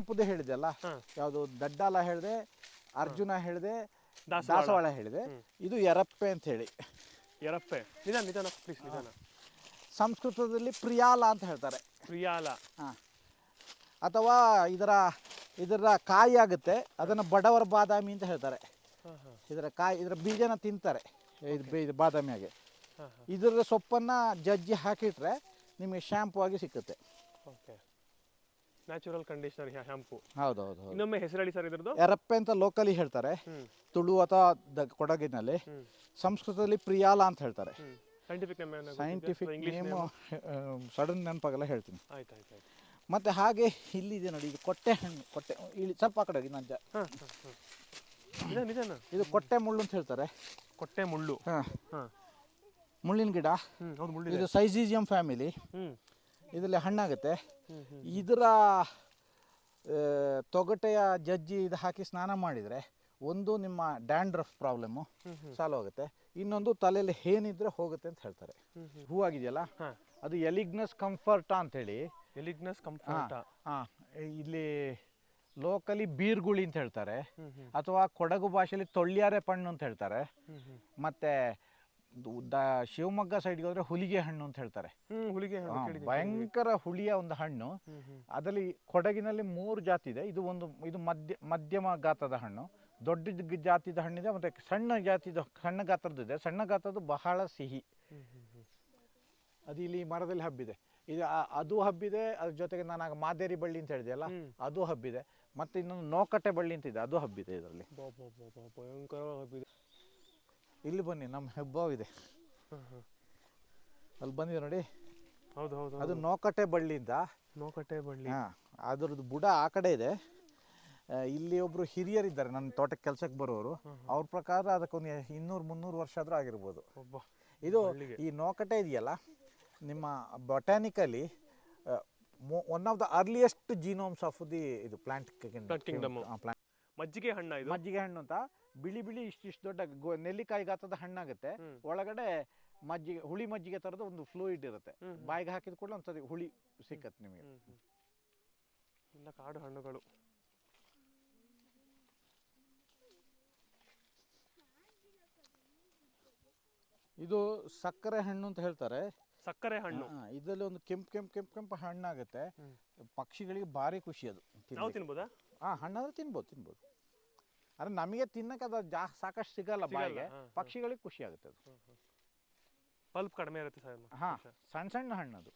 ಕೆಂಪುದೇ ಹೇಳಿದೆ ಅಲ್ಲ. ಯಾವುದು ದಡ್ಡಾಲ ಹೇಳಿದೆ ಅರ್ಜುನ ಹೇಳಿದೆ ದಾಸವಾಳ. ಹೇಳಿದೆ. ಇದು ಎರಪ್ಪೆ ಅಂತ ಹೇಳಿ. ಎರಪ್ಪೆ ನಿಧಾನ ನಿಧಾನ ಪ್ಲೀಸ್ ನಿಧಾನ. ಸಂಸ್ಕೃತದಲ್ಲಿ ಪ್ರಿಯಾಲ ಅಂತ ಹೇಳ್ತಾರೆ. ಪ್ರಿಯಾಲ. ಹಾಂ. ಅಥವಾ ಇದರ ಇದರ ಕಾಯಿ ಆಗುತ್ತೆ ಅದನ್ನು ಬಡವರ ಬಾದಾಮಿ ಅಂತ ಹೇಳ್ತಾರೆ. ಇದರ ಕಾಯಿ ಇದರ ಬೀಜನ ತಿಂತಾರೆ. ಇದು ಬಾದಾಮಿಯಾಗೆ ಇದರ ಸೊಪ್ಪನ್ನು ಜಜ್ಜಿ ಹಾಕಿಟ್ರೆ ನಿಮಗೆ ಶ್ಯಾಂಪು ಆಗಿ ಸಿಕ್ಕುತ್ತೆ. ಓಕೆ ನ್ಯಾಚುರಲ್ ಕಂಡೀಷನರ್ ಶಾಂಪೂ ಹೌದು ಹೌದು. ಇನ್ನೊಮ್ಮೆ ಹೆಸರು ಹೇಳಿ ಸರ್ ಇದ್ರದ್ದು? ಎರಪ್ಪೆ ಅಂತ ಲೋಕಲಿ ಹೇಳ್ತಾರೆ. ತುಳು ಅಥವಾ ದ ಕೊಡಗಿನಲ್ಲಿ. ಸಂಸ್ಕೃತದಲ್ಲಿ ಪ್ರಿಯಾಲ ಅಂತ ಹೇಳ್ತಾರೆ. Scientific name scientific English name sudden ನೆನಪಾಗಲ್ಲ ಹೇಳ್ತೀನಿ. ಆಯ್ತು ಆಯ್ತು ಆಯ್ತು. ಮತ್ತು ಹಾಗೆ ಇಲ್ಲಿದೆ ನೋಡಿ ಇದು ಕೊಟ್ಟೆ ಹಣ್ಣು ಕೊಟ್ಟೆ ಇಲ್ಲಿ ಸ್ವಲ್ಪ ಆ ಕಡೆ ಹೋಗಿ ನಾನು ಜ- ಹಾಂ ಇದು ಕೊಟ್ಟೆ ಮುಳ್ಳು ಅಂತ ಹೇಳ್ತಾರೆ. ಕೊಟ್ಟೆ ಮುಳ್ಳು. ಹಾಂ. ಹಾಂ. ಮುಳ್ಳಿನ ಗಿಡ. ಹೌದು ಇದು ಸೈಜಿಜಿಯಂ ಫ್ಯಾಮಿಲಿ. ಇದರಲ್ಲಿ ಹಣ್ಣಾಗುತ್ತೆ. ಇದರ ತೊಗಟೆಯ ಜಜ್ಜಿ ಇದು ಹಾಕಿ ಸ್ನಾನ ಮಾಡಿದರೆ ಒಂದು ನಿಮ್ಮ ಡ್ಯಾಂಡ್ರಫ್ ಪ್ರಾಬ್ಲಮ್ಮು ಸಾಲ್ವ್ ಆಗುತ್ತೆ. ಇನ್ನೊಂದು ತಲೆಯಲ್ಲಿ ಏನಿದ್ರೆ ಹೋಗುತ್ತೆ ಅಂತ ಹೇಳ್ತಾರೆ. ಹೂ ಆಗಿದೆಯಲ್ಲ? ಹೂವಾಗಿದೆಯಲ್ಲ ಅದು ಎಲಿಗ್ನಸ್ ಕಂಫರ್ಟಾ ಅಂತೇಳಿ. ಎಲಿಗ್ನಸ್ ಕಂಫರ್ಟ. ಹಾಂ. ಇಲ್ಲಿ ಲೋಕಲಿ ಬೀರ್ಗುಳಿ ಅಂತ ಹೇಳ್ತಾರೆ. ಅಥವಾ ಕೊಡಗು ಭಾಷೆಯಲ್ಲಿ ತೊಳ್ಯಾರೆ ಪಣ್ಣು ಅಂತ ಹೇಳ್ತಾರೆ. ಮತ್ತೆ ದು- ದ ಶಿವಮೊಗ್ಗ ಸೈಡ್ಗೆ ಹೋದ್ರೆ ಹುಲಿಗೆ ಹಣ್ಣು ಅಂತ ಹೇಳ್ತಾರೆ. ಹ್ಮ್ ಹುಲಿಗೆ ಹಣ್ಣು ಹಾ, ಕೇಳಿದ್ದೀನಿ. ಭಯಂಕರ ಹುಳಿಯ ಒಂದು ಹಣ್ಣು. ಹ್ಮ್ ಹ್ಮ್. ಅದರಲ್ಲಿ ಕೊಡಗಿನಲ್ಲಿ ಮೂರು ಜಾತಿ ಇದೆ. ಇದು ಒಂದು ಇದು ಮಧ್ಯ ಮಧ್ಯಮ ಗಾತ್ರದ ಹಣ್ಣು. ದೊಡ್ಡ ಗ್- ಜಾತಿದ ಹಣ್ಣಿದೆ ಮತ್ತೆ ಸಣ್ಣ ಜಾತಿದ ಸಣ್ಣ ಗಾತ್ರದ್ದು ಇದೆ. ಸಣ್ಣ ಗಾತ್ರದ್ದು ಬಹಳ ಸಿಹಿ. ಹ್ಮ್ ಹ್ಮ್ ಹ್ಮ್. ಅದು ಇಲ್ಲಿ ಮರದಲ್ಲಿ ಹಬ್ಬಿದೆ. ಇದು ಆ- ಅದು ಹಬ್ಬಿದೆ ಅದ್ರ ಜೊತೆಗೆ ನಾನು ಆಗ ಮಾದೇರಿ ಬಳ್ಳಿ ಅಂತ ಹೇಳಿದೆ ಅಲ್ಲ? ಹ್ಮ್. ಅದು ಹಬ್ಬಿದೆ. ಮತ್ತೆ ಇನ್ನೊಂದು ನೋಕಟ್ಟೆ ಬಳ್ಳಿ ಅಂತ ಇದೆ ಅದು ಹಬ್ಬಿದೆ ಇದರಲ್ಲಿ. ಬಾ ಬಾ ಬಾ ಬಾ ಭಯಂಕರ ಹಬ್ಬಿದೆ. ಇಲ್ಲಿ ಬನ್ನಿ ನಮ್ಮ ಹ್ಮ್ ಹ್ಮ್ ಅಲ್ಲಿ ಬಂದಿದೆ ನೋಡಿ. ಹೌದು ಹೌದು ಅದು ನೋಕಟ್ಟೆ ಬಳ್ಳಿಯಿಂದ. ನೋಕಟ್ಟೆ ಬಳ್ಳಿ. ಹಾಂ ಅದ್ರದ್ದು ಬುಡ ಆ ಕಡೆ ಇದೆ. ಇಲ್ಲಿ ಒಬ್ರು ಹಿರಿಯರಿದ್ದಾರೆ ನನ್ನ ತೋಟಕ್ಕೆ ಕೆಲಸಕ್ಕೆ ಬರೋರು. ಅವ್ರ ಪ್ರಕಾರ ಅದಕ್ಕೊಂದು ಇನ್ನೂರು ಮುನ್ನೂರು ವರ್ಷ ಆದರೂ ಆಗಿರ್ಬೋದು. ಇದು ಈ ನೋಕಟೆ ಇದೆಯಲ್ಲ ನಿಮ್ಮ botanically one of the earliest genomes of the ಇದು ಪ್ಲಾಂಟ್ ಮಜ್ಜಿಗೆ ಹಣ್ಣು ಇದು. ಮಜ್ಜಿಗೆ ಹಣ್ಣು ಅಂತ. ಬಿಳಿ ಬಿಳಿ ಇಷ್ಟಿಷ್ಟು ಇಷ್ಟು ದೊಡ್ಡ ಗೊ- ನೆಲ್ಲಿಕಾಯಿ ಗಾತ್ರದ ಹಣ್ಣಾಗುತ್ತೆ. ಒಳಗಡೆ ಮಜ್ಜಿಗೆ ಹುಳಿ ಮಜ್ಜಿಗೆ ತರದ ಒಂದು ಫ್ಲೂಯಿಡ್ ಇರುತ್ತೆ. ಬಾಯಿಗೆ ಹಾಕಿದ ಕೂಡಲೇ ಒಂದ್ಸರಿ ಹುಳಿ ಸಿಕ್ಕತ್ತೆ ನಿಮಗೆ. ಇಲ್ಲ ಕಾಡು ಹಣ್ಣುಗಳು. ಇದು ಸಕ್ಕರೆ ಹಣ್ಣು ಅಂತ ಹೇಳ್ತಾರೆ. ಸಕ್ಕರೆ ಹಣ್ಣು. ಹಾ, ಇದರಲ್ಲಿ ಒಂದು ಕೆಂಪ್ ಕೆಂಪ್ ಕೆಂಪ್ ಕೆಂಪು ಹಣ್ಣಾಗುತ್ತೆ. ಪಕ್ಷಿಗಳಿಗೆ ಭಾರಿ ಖುಷಿ ಅದು ನಾವು ತಿನ್ಬೋದಾ? ಆ ಹಣ್ಣಾದ್ರೆ ತಿನ್ಬೋದು ತಿನ್ಬೋದು. ಆದರೆ ನಮಗೆ ತಿನ್ನಕ್ಕೆ ಅದು ಜಾ ಸಾಕಷ್ಟು ಸಿಗಲ್ಲ ಬಾಯಿಗೆ. ಪಕ್ಷಿಗಳಿಗೆ ಖುಷಿ ಆಗುತ್ತೆ ಅದು. ಪಲ್ಪ್ ಕಡಿಮೆ ಇರುತ್ತೆ ಸರ್ ಹಾಂ ಸಣ್ಣ ಸಣ್ಣ ಹಣ್ಣು ಅದು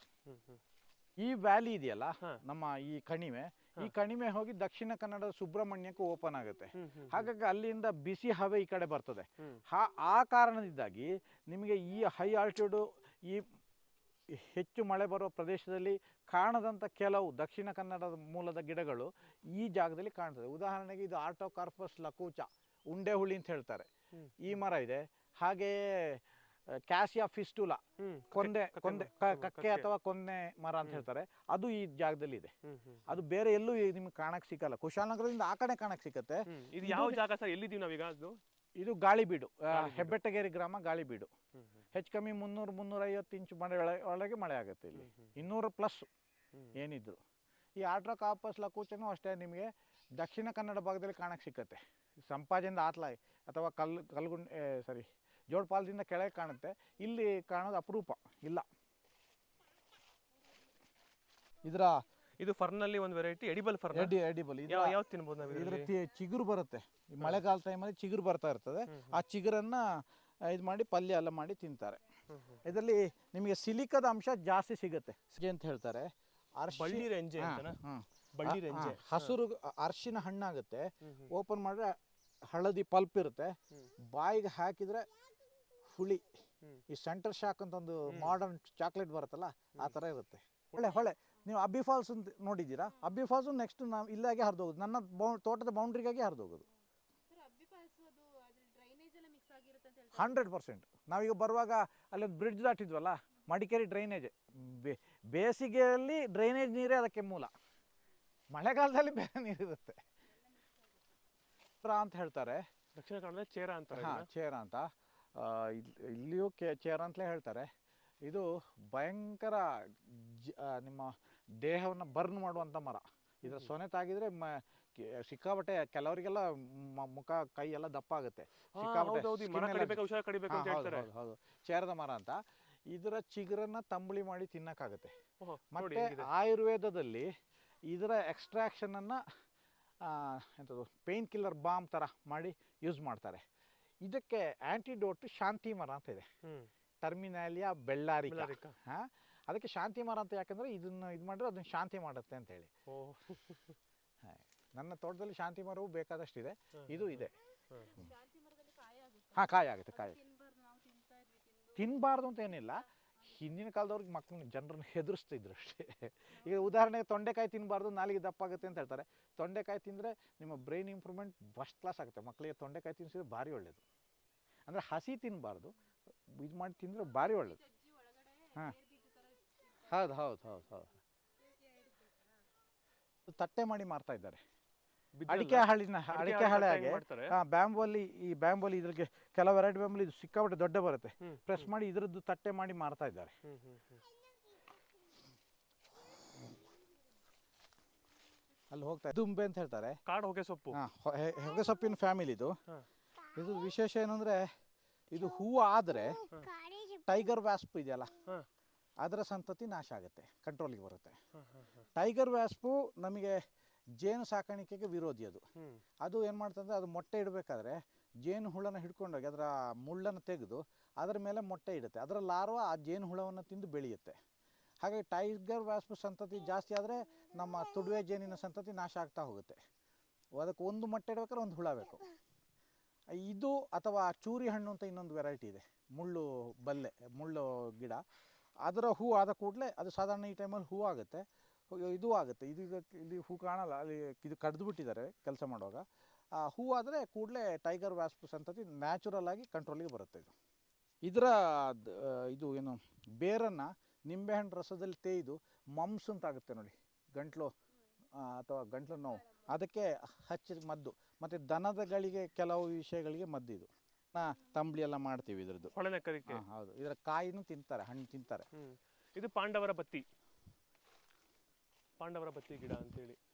ಈ ವ್ಯಾಲಿ ಇದೆಯಲ್ಲ ನಮ್ಮ ಈ ಕಣಿವೆ ಈ ಕಣಿವೆ ಹೋಗಿ ದಕ್ಷಿಣ ಕನ್ನಡ ಸುಬ್ರಹ್ಮಣ್ಯಕ್ಕೆ ಓಪನ್ ಆಗುತ್ತೆ. ಹಾಗಾಗಿ ಅಲ್ಲಿಂದ ಬಿಸಿ ಹವೆ ಈ ಕಡೆ ಬರ್ತದೆ. ಹಾ ಆ ಕಾರಣದಿಂದಾಗಿ ನಿಮಗೆ ಈ ಹೈ ಆಲ್ಟಿಟ್ಯೂಡ್ ಈ ಹೆಚ್ಚು ಮಳೆ ಬರುವ ಪ್ರದೇಶದಲ್ಲಿ ಕಾಣದಂಥ ಕೆಲವು ದಕ್ಷಿಣ ಕನ್ನಡದ ಮೂಲದ ಗಿಡಗಳು ಈ ಜಾಗದಲ್ಲಿ ಕಾಣ್ತದೆ. ಉದಾಹರಣೆಗೆ ಇದು ಆರ್ಟೋಕಾರ್ಪಸ್ ಲಕೂಚ ಉಂಡೆ ಹುಳಿ ಅಂತ ಹೇಳ್ತಾರೆ. ಈ ಮರ ಇದೆ. ಹಾಗೆಯೇ ಕ್ಯಾಸಿಯಾ ಫಿಸ್ಟುಲಾ ಕೊಂದೆ ಕಕ್ಕೆ ಕೊಂದೆ ಕಕ್ಕೆ. ಅಥವಾ ಕೊನ್ನೆ ಮರ ಅಂತ ಹೇಳ್ತಾರೆ. ಅದು ಈ ಜಾಗದಲ್ಲಿ ಇದೆ. ಅದು ಬೇರೆ ಎಲ್ಲೂ ನಿಮ್ಗೆ ಕಾಣಕ್ ಸಿಕ್ಕಲ್ಲ ಕುಶಾಲನಗರದಿಂದ ಆ ಕಡೆ ಕಾಣಕ್ ಸಿಕ್ಕತ್ತೆ ಇದು ಯಾವ ಜಾಗ ಸರ್? ಎಲ್ಲಿದ್ದೀವಿ ನಾವೀಗ ಅದು? ಇದು ಗಾಳಿಬೀಡು ಆ, ಹೆಬ್ಬೆಟ್ಟಗೇರಿ ಗ್ರಾಮ ಗಾಳಿಬೀಡು. ಹೆಚ್ಚು ಕಮ್ಮಿ ಮುನ್ನೂರು ಮುನ್ನೂರೈವತ್ತು ಇಂಚು ಮಳೆ ಒಳ- ಒಳಗೆ ಮಳೆ ಆಗುತ್ತೆ ಇಲ್ಲಿ. ಇನ್ನೂರು ಪ್ಲಸ್. ಏನಿದ್ರು. ಈ ಆಟ್ರ ಕಾಪಸ್ ಲಕೂಚನೂ ಅಷ್ಟೇ ನಿಮಗೆ ದಕ್ಷಿಣ ಕನ್ನಡ ಭಾಗದಲ್ಲಿ ಕಾಣಕ್ಕೆ ಸಿಕ್ಕತ್ತೆ. ಸಂಪಾಜಿಂದ ಆತ್ಲಾಯ್ ಅಥವಾ ಕಲ್ ಕಲ್ಗುಂಡ್ ಸಾರಿ ಜೋಡ್ಪಾಲದಿಂದ ಕೆಳಗೆ ಕಾಣುತ್ತೆ. ಇಲ್ಲಿ ಕಾಣೋದು ಅಪರೂಪ ಇಲ್ಲ. ಇದರ ಇದು ಫರ್ನಲ್ಲಿ ಒಂದು ವೆರೈಟಿ ಎಡಿಬಲ್ ಫರ್ನ್? ಎಡಿ ಎಡಿಬಲ್ ಯಾವ್ದು ತಿನ್ಬೋದು ನಾವು ಇದರ ಚಿಗುರು ಬರುತ್ತೆ. ಈ ಮಳೆಗಾಲ ಟೈಮಲ್ಲಿ ಚಿಗುರು ಬರ್ತಾ ಇರ್ತದೆ. ಆ ಚಿಗುರನ್ನ ಇದು ಮಾಡಿ ಪಲ್ಯ ಎಲ್ಲ ಮಾಡಿ ತಿಂತಾರೆ. ಇದರಲ್ಲಿ ನಿಮಗೆ ಸಿಲಿಕದ ಅಂಶ ಜಾಸ್ತಿ ಸಿಗುತ್ತೆ. ಸಿಗೆ ಅಂತ ಹೇಳ್ತಾರೆ. ಬಳ್ಳಿ ರೆಂಜೆ. ಬಳ್ಳಿ ರೆಂಜೆ. ಹಸುರು ಅರ್ಶಿನ ಹಣ್ಣಾಗುತ್ತೆ. ಓಪನ್ ಮಾಡಿದ್ರೆ ಹಳದಿ ಪಲ್ಪ್ ಇರುತ್ತೆ. ಬಾಯಿಗೆ ಹಾಕಿದ್ರೆ ಹುಳಿ. ಈ ಸೆಂಟರ್ ಶಾಕ್ ಅಂತ ಒಂದು ಮಾಡರ್ನ್ ಚಾಕ್ಲೇಟ್ ಬರುತ್ತಲ್ಲ ಆ ಥರ ಇರುತ್ತೆ. ಹೊಳೆ ಹೊಳೆ ನೀವು ಅಬ್ಬಿ ಫಾಲ್ಸ್ ಅಂತ ನೋಡಿದ್ದೀರಾ? ಅಬ್ಬಿ ಫಾಲ್ಸು ನೆಕ್ಸ್ಟ್ ನಾವು ಇಲ್ಲಾಗೆ ಹರಿದೋಗೋದು ನನ್ನ ಬೌ ತೋಟದ ಬೌಂಡ್ರಿಗಾಗಿ ಹರಿದೋಗೋದು ಸರ್ ಅಬ್ಬಿ ಫಾಲ್ಸ್ ಅದು ಡ್ರೈನೇಜ್ ಎಲ್ಲ ಮಿಕ್ಸ್ ಆಗಿರುತ್ತೆ ಅಂತ ಹೇಳ್ತಾರೆ? Hundred percent. ನಾವೀಗ ಬರುವಾಗ ಅಲ್ಲೊಂದು ಬ್ರಿಡ್ಜ್ ದಾಟಿದ್ವಲ್ಲ ಮಡಿಕೇರಿ ಡ್ರೈನೇಜ್ ಬೇಸಿಗೆಯಲ್ಲಿ ಡ್ರೈನೇಜ್ ನೀರೇ ಅದಕ್ಕೆ ಮೂಲ. ಮಳೆಗಾಲದಲ್ಲಿ ಬೇರೆ ನೀರಿರುತ್ತೆ ಅಂತ ಹೇಳ್ತಾರೆ. ದಕ್ಷಿಣ ಕನ್ನಡ ಚೇರ ಅಂತ ಹಾಂ ಚೇರ ಅಂತ. ಇಲ್ಲಿಯೂ ಕೆ ಚೇರ ಅಂತಲೇ ಹೇಳ್ತಾರೆ. ಇದು ಭಯಂಕರ ಜ ನಿಮ್ಮ ದೇಹವನ್ನು ಬರ್ನ್ ಮಾಡುವಂಥ ಮರ. ಇದರ ಸೊನೆ ತಾಗಿದ್ರೆ ಮ ಸಿಕ್ಕಾಪಟ್ಟೆ ಕೆಲವರಿಗೆಲ್ಲ ಮುಖ ಕೈ ಎಲ್ಲ ದಪ್ಪ ಆಗುತ್ತೆ. ಹೌದು, ಚೇರದ ಮರ ಅಂತ ಇದರ ಚಿಗುರನ್ನ ತಂಬಳಿ ಮಾಡಿ ತಿನ್ನಕ್ಕಾಗತ್ತೆ. ಮತ್ತೆ ಆಯುರ್ವೇದದಲ್ಲಿ ಇದರ ಎಕ್ಸ್ಟ್ರಾಕ್ಷನ್ ಅನ್ನ ಆ, ಎಂಥದ್ದು ಪೇನ್ ಕಿಲ್ಲರ್ ಬಾಂಬ್ ಥರ ಮಾಡಿ ಯೂಸ್ ಮಾಡ್ತಾರೆ. ಇದಕ್ಕೆ ಆಂಟಿಡೋಟ್ ಶಾಂತಿ ಮರ ಅಂತ ಇದೆ. ಟರ್ಮಿನಾಲಿಯಾ ಬೆಳ್ಳಾರಿಕ. ಹಾ ಅದಕ್ಕೆ ಶಾಂತಿ ಮರ ಅಂತ ಯಾಕಂದ್ರೆ ಇದನ್ನ ಇದು ಮಾಡಿದ್ರೆ ಅದನ್ನ ಶಾಂತಿ ಮಾಡುತ್ತೆ ಅಂತ ಹೇಳಿ. ಓ ನನ್ನ ತೋಟದಲ್ಲಿ ಶಾಂತಿ ಮರವು ಬೇಕಾದಷ್ಟಿದೆ. ಇದು ಇದೆ. ಶಾಂತಿ ಮರದಲ್ಲಿ ಕಾಯ ಆಗುತ್ತೆ? ಹಾ ಕಾಯಿ ಆಗುತ್ತೆ ಕಾಯಿ ತಿನ್ನಬಾರ್ದು ಅಂತ ಏನಿಲ್ಲ. ಹಿಂದಿನ ಕಾಲದವ್ರಿಗೆ ಮಕ್ಕಳನ್ನ ಜನರನ್ನ ಹೆದರಿಸ್ತಿದ್ರು ಅಷ್ಟೇ. ಈಗ ಉದಾಹರಣೆಗೆ ತೊಂಡೆಕಾಯಿ ತಿನ್ನಬಾರ್ದು ನಾಲಿಗೆ ದಪ್ಪ ಆಗುತ್ತೆ ಅಂತ ಹೇಳ್ತಾರೆ. ತೊಂಡೆಕಾಯಿ ತಿಂದರೆ ನಿಮ್ಮ ಬ್ರೈನ್ ಇಂಪ್ರೂವ್ಮೆಂಟ್ ಫಸ್ಟ್ ಕ್ಲಾಸ್ ಆಗುತ್ತೆ. ಮಕ್ಕಳಿಗೆ ತೊಂಡೆಕಾಯಿ ತಿನ್ಸಿದ್ರೆ ಭಾರಿ ಒಳ್ಳೇದು. ಅಂದರೆ ಹಸಿ ತಿನ್ನಬಾರ್ದು ಇದು ಮಾಡಿ ತಿಂದರೆ ಭಾರಿ ಒಳ್ಳೇದು. ಹಾ. ಹೌದು ಹೌದು ಹೌದು ಹೌದು. ತಟ್ಟೆ ಮಾಡಿ ಮಾರ್ತಾ ಇದ್ದಾರೆ. ಅಡಿಕೆ ಹಾಳಿನ ಅಡಿಕೆ ಹಾಳು ಹೆಂಗ್. ಬ್ಯಾಂಬೋಲಿ ಈ ಬ್ಯಾಂಬೋಲಿ ಇದ್ರಿಗೆ ಕೆಲವು ವೆರೈಟಿ ಬ್ಯಾಂಬೋಲಿ ಇದು ಸಿಕ್ಕಾಪಟ್ಟೆ ದೊಡ್ಡ ಬರುತ್ತೆ. ಪ್ರೆಸ್ ಮಾಡಿ ಇದ್ರದ್ದು ತಟ್ಟೆ ಮಾಡಿ ಮಾರ್ತಾ ಇದ್ದಾರೆ. ಅಲ್ಲಿ ಹೋಗ್ತಾ ದುಂಬೆ ಅಂತ ಹೇಳ್ತಾರೆ. ಕಾಡು ಹೊಗೆ ಸೊಪ್ಪು. ಹೊಗೆ ಸೊಪ್ಪಿನ ಫ್ಯಾಮಿಲಿ ಇದು. ಇದು ವಿಶೇಷ ಏನಂದ್ರೆ ಇದು ಹೂವು ಆದ್ರೆ ಟೈಗರ್ ವ್ಯಾಸ್ಪ್ ಇದೆಯಲ್ಲ. ಅದರ ಸಂತತಿ ನಾಶ ಆಗುತ್ತೆ ಕಂಟ್ರೋಲಿಗೆ ಬರುತ್ತೆ. ಟೈಗರ್ ವ್ಯಾಸ್ಪು ನಮಗೆ ಜೇನು ಸಾಕಾಣಿಕೆಗೆ ವಿರೋಧಿ ಅದು. ಅದು ಏನು ಮಾಡ್ತಂದ್ರೆ ಅದು ಮೊಟ್ಟೆ ಇಡಬೇಕಾದ್ರೆ ಜೇನು ಹುಳನ ಹಿಡ್ಕೊಂಡೋಗಿ ಅದರ ಮುಳ್ಳನ್ನು ತೆಗೆದು ಅದರ ಮೇಲೆ ಮೊಟ್ಟೆ ಇಡುತ್ತೆ. ಅದರ ಲಾರ್ವ ಆ ಜೇನು ಹುಳವನ್ನು ತಿಂದು ಬೆಳೆಯುತ್ತೆ. ಹಾಗಾಗಿ ಟೈಗರ್ ವ್ಯಾಸ್ಪು ಸಂತತಿ ಜಾಸ್ತಿ ಆದರೆ ನಮ್ಮ ತುಡುವೆ ಜೇನಿನ ಸಂತತಿ ನಾಶ ಆಗ್ತಾ ಹೋಗುತ್ತೆ. ಅದಕ್ಕೆ ಒಂದು ಮೊಟ್ಟೆ ಇಡಬೇಕಾದ್ರೆ ಒಂದು ಹುಳ ಬೇಕು. ಇದು ಅಥವಾ ಚೂರಿ ಹಣ್ಣು ಅಂತ ಇನ್ನೊಂದು ವೆರೈಟಿ ಇದೆ. ಮುಳ್ಳು ಬಲ್ಲೆ ಮುಳ್ಳು ಗಿಡ. ಅದರ ಹೂ ಆದ ಕೂಡಲೇ ಅದು ಸಾಧಾರಣ ಈ ಟೈಮಲ್ಲಿ ಹೂ ಆಗುತ್ತೆ. ಇದು ಆಗುತ್ತೆ. ಇದು ಇಲ್ಲಿ ಹೂ ಕಾಣಲ್ಲ. ಅಲ್ಲಿ ಇದು ಕಡ್ದು ಬಿಟ್ಟಿದ್ದಾರೆ ಕೆಲಸ ಮಾಡುವಾಗ. ಆ ಹೂ ಆದರೆ ಕೂಡಲೇ ಟೈಗರ್ ವ್ಯಾಸ್ಪ್ ಸಂತತಿ ನ್ಯಾಚುರಲ್ ಆಗಿ ಕಂಟ್ರೋಲಿಗೆ ಬರುತ್ತೆ ಇದು. ಇದರ ಇದು ಏನು, ಬೇರನ್ನು ನಿಂಬೆಹಣ್ಣು ರಸದಲ್ಲಿ ತೇಯ್ದು ಮಮ್ಸ್ ಅಂತ ಆಗುತ್ತೆ ನೋಡಿ. ಗಂಟ್ಲು ಅಥವಾ ಗಂಟ್ಲು ನೋವು. ಅದಕ್ಕೆ ಹಚ್ಚಿದ ಮದ್ದು. ಮತ್ತು ದನದಗಳಿಗೆ ಕೆಲವು ವಿಷಯಗಳಿಗೆ ಮದ್ದು ಇದು. ನಾ ತಂಬಳಿ ಎಲ್ಲ ಮಾಡ್ತೀವಿ ಇದ್ರದ್ದು. ಹೊಳೆನ ಕರಿಕೆ. ಹಾ, ಹೌದು. ಇದರ ಕಾಯಿನೂ ತಿಂತಾರೆ ಹಣ್ಣು ತಿಂತಾರೆ. ಹ್ಮ್. ಇದು ಪಾಂಡವರ ಬತ್ತಿ. ಪಾಂಡವರ ಬತ್ತಿ ಗಿಡ ಅಂತೇಳಿ.